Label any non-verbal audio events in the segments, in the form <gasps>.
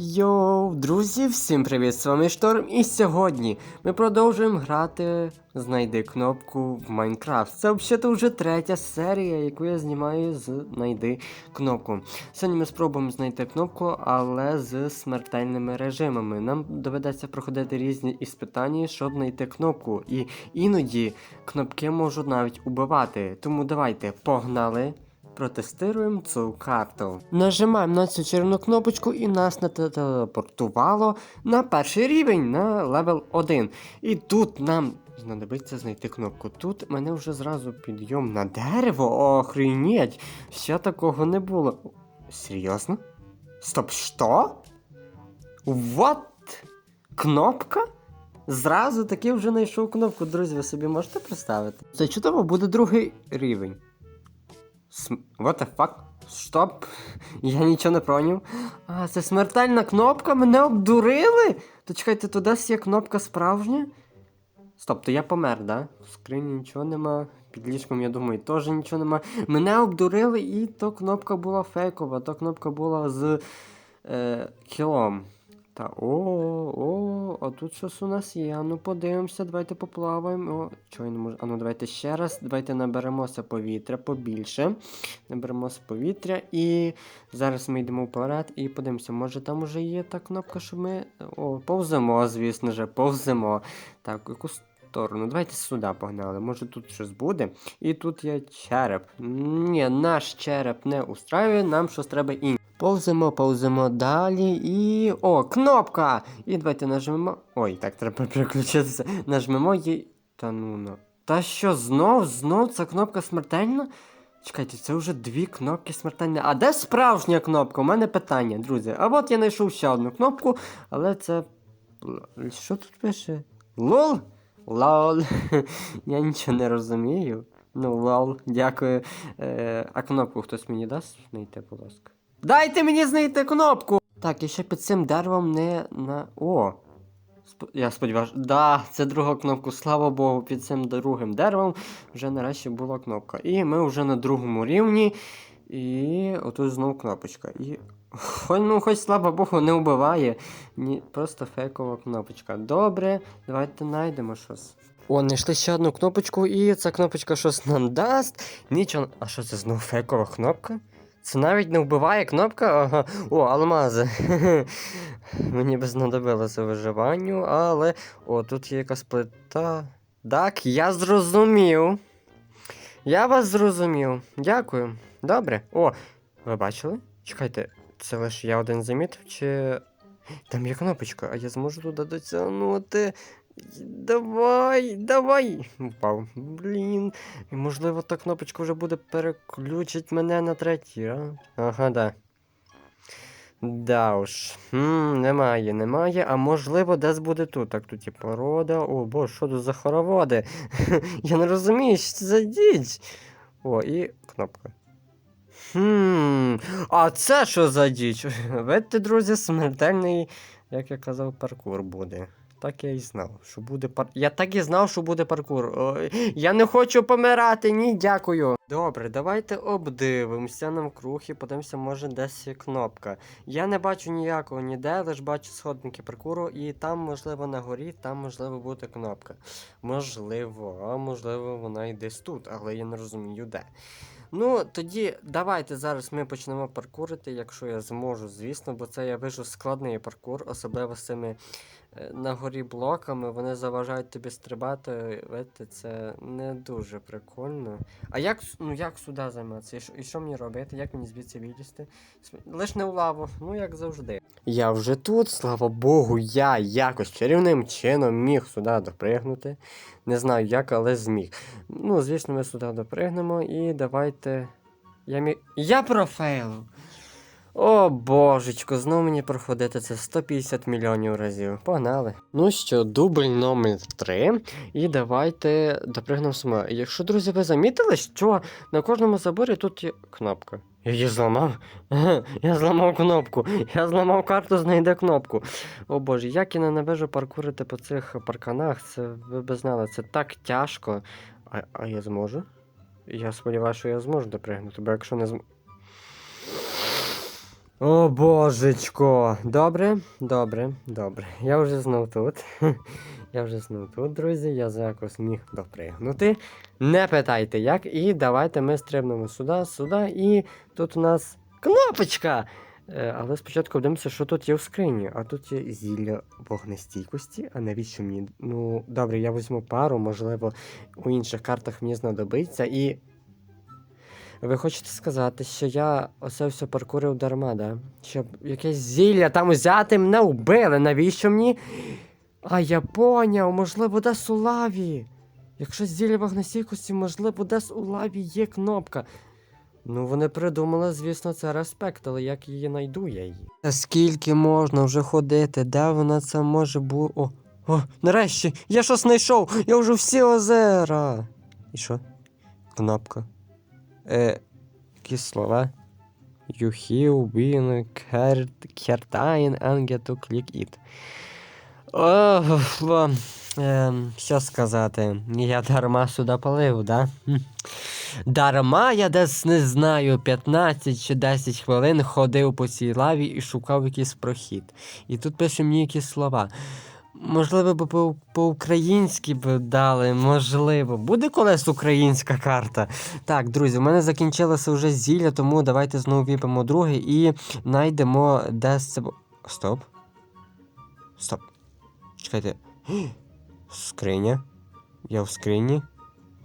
Йоу, друзі, всім привіт! З вами Шторм, і сьогодні ми продовжуємо грати Знайди кнопку в Майнкрафт. Це взагалі вже третя серія, яку я знімаю з Знайди кнопку. Сьогодні ми спробуємо знайти кнопку, але з смертельними режимами. Нам доведеться проходити різні іспитання, щоб знайти кнопку. І іноді кнопки можуть навіть убивати. Тому давайте погнали. Протестуємо цю карту. Нажимаємо на цю червону кнопочку і нас телепортувало на перший рівень, на левел 1. І тут нам знадобиться знайти кнопку. Тут мене вже зразу підйом на дерево. Охренеть! Ще такого не було. Серйозно? Стоп, що? Вот кнопка? Зразу таки вже знайшов кнопку, друзі, ви собі можете представити? Це чудово, буде другий рівень. What the fuck? Стоп. <laughs> Я нічого не поняв. А, це смертельна кнопка? Мене обдурили? То чекайте, туди є кнопка справжня? Стоп, то я помер, да? В скрині нічого нема. Під ліжком, я думаю, теж нічого нема. Мене обдурили, і то кнопка була фейкова, то кнопка була з е, кілом. Та о, о, а тут щось у нас є. Ну подивимося, давайте поплаваємо. О, чого я не можу. А ну давайте ще раз. Давайте наберемося повітря побільше. Наберемося повітря і зараз ми йдемо вперед і подивимося, може там уже є та кнопка, щоб ми. О, повземо, звісно ж, повземо. Так, в яку сторону? Давайте сюди погнали. Може тут щось буде. І тут є череп. Ні, наш череп не устраює, нам щось треба інше. Повземо, повземо далі і. О, кнопка! І давайте нажмемо. Ой, так, треба переключитися. Нажмемо її. Та ну ну. Та що, знов, знов ця кнопка смертельна? Чекайте, це вже дві кнопки смертельні. А де справжня кнопка? У мене питання, друзі. А от я знайшов ще одну кнопку, але це. Що тут пише? Лол? Лол. <laughs> Я нічого не розумію. Ну, лол, дякую. Е, а кнопку хтось мені дасть знайти, будь ласка. Дайте мені знайти кнопку! Так, я ще під цим деревом не на. О! Сп- Я сподіваюся, да, це друга кнопка. Слава Богу, під цим другим деревом вже нарешті була кнопка. І ми вже на другому рівні. І отут знову кнопочка. І. Ну, хоч слава Богу, не вбиває. Ні, просто фейкова кнопочка. Добре, давайте знайдемо щось. О, знайшли ще одну кнопочку, і ця кнопочка щось нам дасть. Нічого. А що це знову фейкова кнопка? Це навіть не вбиває кнопка. Ага. О, алмази. <laughs> Мені би знадобилося виживанню, але. О, тут є якась плита. Так, я зрозумів. Я вас зрозумів. Дякую. Добре. О, ви бачили? Чекайте, це лише я один замітив, чи. Там є кнопочка, а я зможу туди дотягнути. Давай, давай. Впав. Блін. І можливо та кнопочка вже буде переключить мене на третій, а? Ага, да. Да уж. Хм, немає, немає. А можливо, десь буде тут. Так, тут є порода. О, боже, що тут за хороводи? <laughs> Я не розумію, що це за діч. О, і кнопка. Хм, а це що за діч? <laughs> Видите, друзі, смертельний, як я казав, паркур буде. Так я і знав, що буде пар. Я так і знав, що буде паркур. Ой, я не хочу помирати, ні, дякую. Добре, давайте обдивимося навкруг і подивимося, може десь є кнопка. Я не бачу ніякого ніде, лише бачу сходники паркуру, і там, можливо, на горі, там, можливо, буде кнопка. Можливо, а можливо, вона і десь тут, але я не розумію де. Ну, тоді давайте зараз ми почнемо паркурити, якщо я зможу, звісно, бо це я вижу складний паркур, особливо з цими на горі блоками, вони заважають тобі стрибати. Видите, це не дуже прикольно. А як, ну, як сюди займатися? І що, і що мені робити? Як мені звідси вилізти? Лиш не в лаву, ну як завжди. Я вже тут, слава Богу, я якось чарівним чином міг сюди допригнути. Не знаю як, але зміг. Ну, звісно, ми сюди допригнемо і давайте. Я міг. Я профейлив! О божечко, знову мені проходити це 150 мільйонів разів. Погнали. Ну що, дубль номер 3. І давайте допригнемо саме. Якщо, друзі, ви замітили, що на кожному заборі тут є кнопка. Я її зламав. <laughs> Я зламав кнопку. Я зламав карту, знайде кнопку. О боже, як я ненавижу паркурити по цих парканах, це ви б знали, це так тяжко. А, а я зможу? Я сподіваюся, що я зможу допригнути, бо якщо не зможу. О божечко. Добре, добре, добре. Я вже знов тут. <laughs> Я вже знов тут, друзі. Я за якось міг допригнути. Не питайте як. І давайте ми стрибнемо сюди, сюди. І тут у нас кнопочка. Е, Але спочатку дивимося, що тут є в скрині. А тут є зілля вогнестійкості. А навіщо мені? Ну, добре, я візьму пару, можливо, у інших картах мені знадобиться. І. Ви хочете сказати, що я оце все паркурив дарма, да? Щоб якесь зілля там взяти, мене вбили. Навіщо мені? А я поняв, можливо, десь у лаві. Якщо зілля вогнестійкості, можливо, десь у лаві є кнопка. Ну, вони придумали, звісно, це респект, але як її найду я її. Та скільки можна вже ходити, де вона це може бути. О, о, нарешті, я щось знайшов! Я вже всі озера. І що? Кнопка. Е, які слова? You have been certain and to click що сказати? Я дарма сюди палив, да? Дарма я десь не знаю, 15 чи 10 хвилин ходив по цій лаві і шукав якийсь прохід. І тут пише мені якісь слова. Можливо, б по- по-українськи б дали, можливо. Буде колись українська карта. Так, друзі, у мене закінчилося вже зілля, тому давайте знову віпимо друге і знайдемо десь це. Стоп. Стоп. Чекайте. <gasps> Скриня. Я в скрині.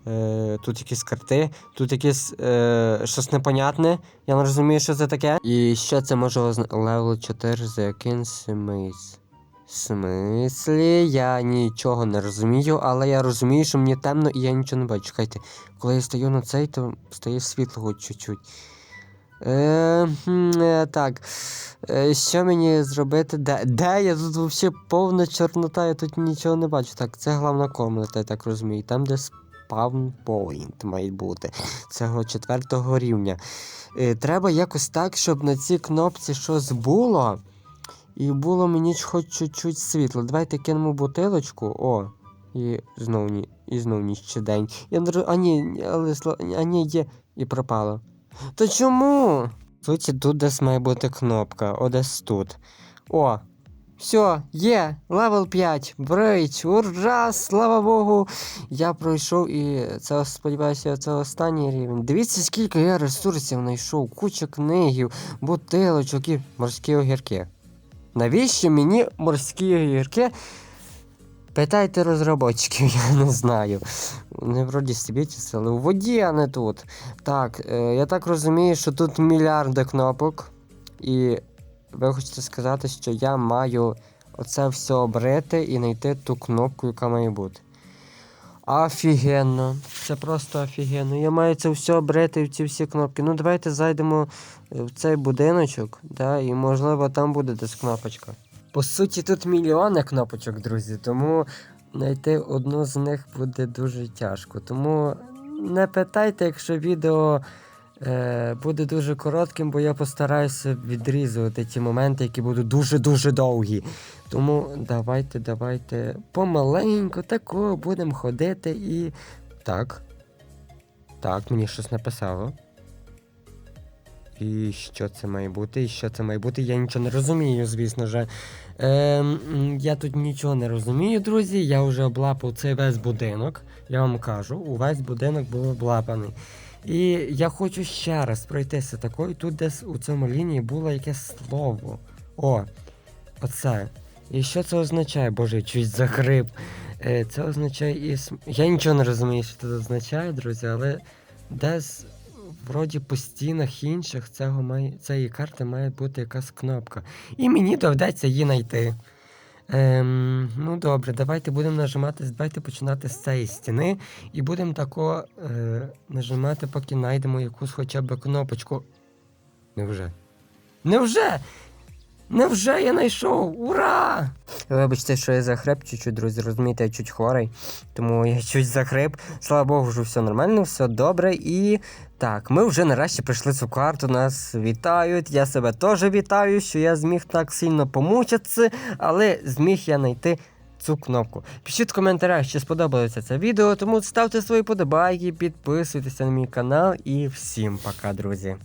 Е, тут якісь карти, тут якесь е, щось непонятне. Я не розумію, що це таке. І що це може означати? Левел 4 за яким смис. Смислі, я нічого не розумію, але я розумію, що мені темно і я нічого не бачу. Чекайте, коли я стою на цей, то стає світло хоч чуть-чуть. Е, е, так. Е, що мені зробити? Де, де я тут взагалі повна чорнота, я тут нічого не бачу. Так, це головна комната, я так розумію. Там, де спавн має бути. Цього четвертого рівня. Е, треба якось так, щоб на цій кнопці щось було. І було мені хоч чуть-чуть світло. Давайте кинемо бутилочку. О. І знову ні. І знову ні ще день. Я не роз- А ні, але а ні, є. І пропало. То чому? Суті, тут десь має бути кнопка. О, десь тут. О. Все, є, левел 5, брейдж, ура, слава Богу. Я пройшов і це сподіваюся, це останній рівень. Дивіться, скільки я ресурсів знайшов, куча книгів, бутилочок і морські огірки. Навіщо мені морські гірки? Питайте розробочків, <laughs> я не знаю. Вони вроді світяться, але у воді, а не тут. Так, е, я так розумію, що тут мільярди кнопок. І ви хочете сказати, що я маю оце все обрити і знайти ту кнопку, яка має бути. Офігенно. Це просто офігенно. Я маю це все обрити в ці всі кнопки. Ну, давайте зайдемо е, в цей будиночок, да, і можливо там буде десь кнопочка. По суті, тут мільйони кнопочок, друзі, тому знайти одну з них буде дуже тяжко. Тому не питайте, якщо відео буде дуже коротким, бо я постараюся відрізувати ті моменти, які будуть дуже-дуже довгі. Тому давайте, давайте помаленьку тако будемо ходити і. Так. Так, мені щось написало. І що це має бути? І що це має бути? Я нічого не розумію, звісно ж. Ем, я тут нічого не розумію, друзі. Я вже облапав цей весь будинок. Я вам кажу, увесь будинок був облапаний. І я хочу ще раз пройтися такою. Тут десь у цьому лінії було якесь слово. О, оце. І що це означає? Боже, чуть захрип. Е, це означає і. Я нічого не розумію, що це означає, друзі, але десь вроді по стінах інших цього має, цієї карти має бути якась кнопка. І мені доведеться її знайти. Ем, ну добре, давайте будемо нажимати, давайте починати з цієї стіни і будемо тако е, нажимати, поки знайдемо якусь хоча б кнопочку. Невже? Невже? Невже я знайшов? Ура! Вибачте, що я захрип чуть-чуть, друзі, розумієте, я чуть хворий, тому я чуть захрип. Слава Богу, вже все нормально, все добре. І так, ми вже нарешті прийшли цю карту, нас вітають. Я себе теж вітаю, що я зміг так сильно помучитися, але зміг я знайти цю кнопку. Пишіть в коментарях, чи сподобалося це відео, тому ставте свої подобайки, підписуйтесь на мій канал і всім пока, друзі.